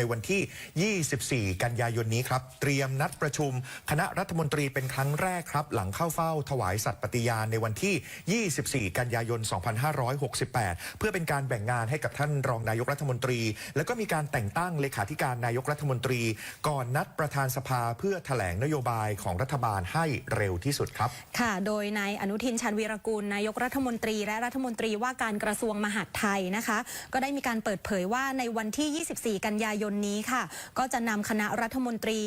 ในวันที่ 24 กันยายนนี้ครับ เตรียมนัดประชุม คณะรัฐมนตรีเป็นครั้งแรกครับ หลังเข้าเฝ้าถวายสัตย์ปฏิญาณในวันที่ 24 กันยายน 2568 เพื่อเป็นการแบ่งงานให้กับท่านรองนายกรัฐมนตรี แล้วก็มีการแต่งตั้งเลขาธิการนายกรัฐมนตรี ก่อนนัดประธานสภาเพื่อแถลงนโยบายของรัฐบาลให้เร็วที่สุดครับ ค่ะ โดยนายอนุทินชาญวีรกูลนายกรัฐมนตรี และรัฐมนตรีว่าการกระทรวงมหาดไทยนะคะ ก็ได้มีการเปิดเผยว่าในวันที่ 24 กันยายนนนี้ค่ะ ก็จะนำคณะรัฐมนตรี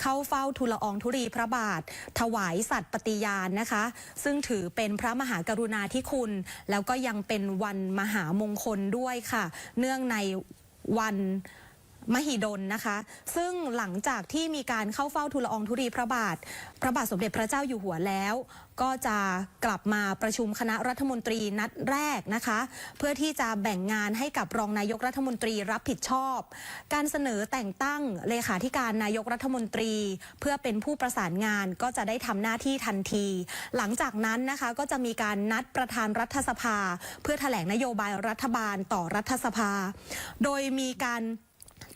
เข้าเฝ้าทูลอองธุรีพระบาท ถวายสัตย์ปฏิญาณนะคะ ซึ่งถือเป็นพระมหากรุณาธิคุณ แล้วก็ยังเป็นวันมหามงคลด้วยค่ะ เนื่องในวัน มหิดลนะคะ ซึ่งหลังจากที่มีการเข้าเฝ้าทูลอองธุรีพระบาท พระบาทสมเด็จพระเจ้าอยู่หัวแล้ว ก็จะกลับมาประชุมคณะรัฐมนตรีนัดแรกนะคะ เพื่อที่จะแบ่งงานให้กับรองนายกรัฐมนตรีรับผิดชอบ การเสนอแต่งตั้งเลขาธิการนายกรัฐมนตรี เพื่อเป็นผู้ประสานงานก็จะได้ทำหน้าที่ทันที หลังจากนั้นนะคะก็จะมีการนัดประธานรัฐสภา เพื่อแถลงนโยบายรัฐบาลต่อรัฐสภา โดยมีการ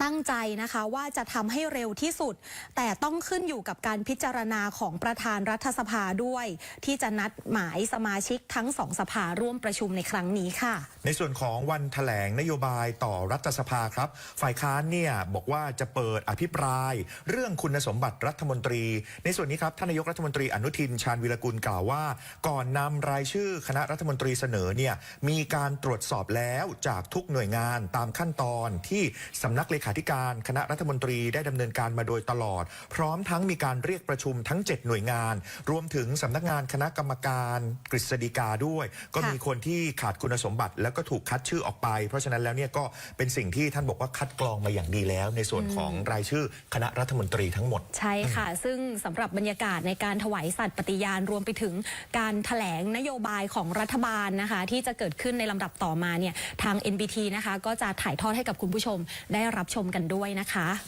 ตั้งใจนะคะว่าจะทำให้เร็วที่สุด แต่ต้องขึ้นอยู่กับการพิจารณาของประธานรัฐสภาด้วย ที่จะนัดหมายสมาชิกทั้งสองสภาร่วมประชุมในครั้งนี้ค่ะ ในส่วนของวันถแถลงนโยบายต่อรัฐสภาครับ ฝ่ายค้านเนี่ยบอกว่าจะเปิดอภิปราย เรื่องคุณสมบัติรัฐมนตรี ในส่วนนี้ครับท่านนายกรัฐมนตรีอนุทินชาญวิรกุลกล่าวว่า ก่อนนำรายชื่อคณะรัฐมนตรีเสนอเนี่ยมีการตรวจสอบแล้วจากทุกหน่วยงานตามขั้นตอนที่สำนักเลขาธิการคณะรัฐมนตรีได้ดำเนินการมาโดยตลอด พร้อมทั้งมีการเรียกประชุมทั้ง 7 หน่วยงาน รวมถึงสำนักงานคณะกรรมการกฤษฎีกาด้วย ก็มีคนที่ขาดคุณสมบัติ แล้วก็ถูกคัดชื่อออกไป เพราะฉะนั้นแล้วเนี่ยก็เป็นสิ่งที่ท่านบอกว่าคัดกรองมาอย่างดีแล้ว ในส่วนของรายชื่อคณะรัฐมนตรีทั้งหมด ใช่ค่ะ ซึ่งสำหรับบรรยากาศในการถวายสัตย์ปฏิญาณรวมไปถึงการถแถลงนโยบายของรัฐบาลนะคะ ที่จะเกิดขึ้นในลำดับต่อมาเนี่ยทาง NBT นะคะ ก็จะถ่ายทอดให้กับคุณผู้ชมได้รับชมกันด้วยนะคะ